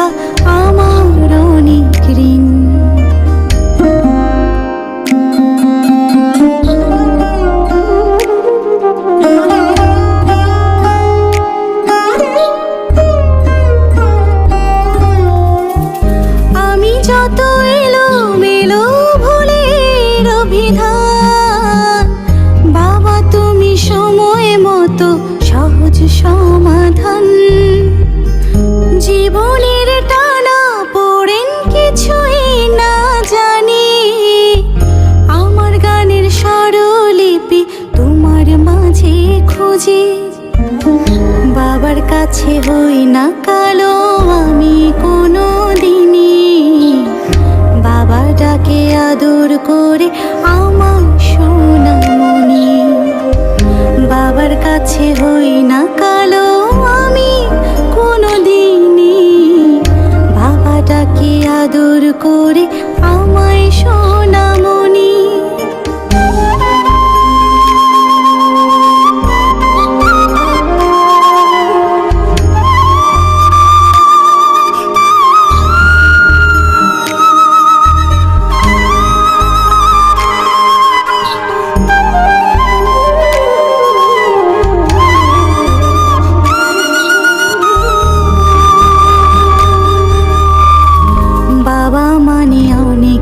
Th খুঁজি বাবার কাছে হই না কালো, আমি কোনো দিনই বাবা ডাকে আদর করে আমার সোনামণি। বাবার কাছে হই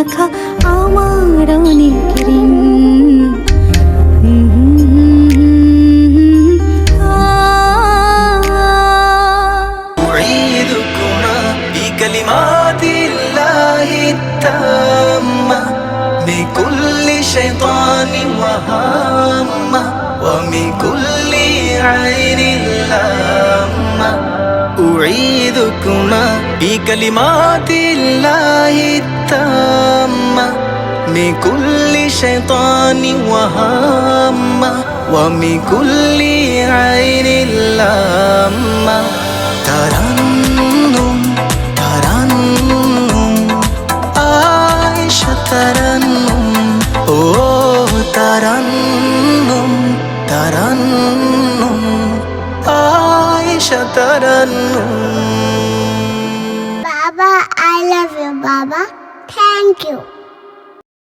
রাখা আমার অনেক ঋণ أعيذكما بكلمات الله التامة من كل شيطان وهامة ومن كل عين لامة أعيذكما بكلمات الله التامة من كل شيطان وهامة ومن كل عين لامة ترنم ترنم عائشة ترنم أوه ترنم ترنم عائشة ترنم Baba, I love you, Baba. Thank you.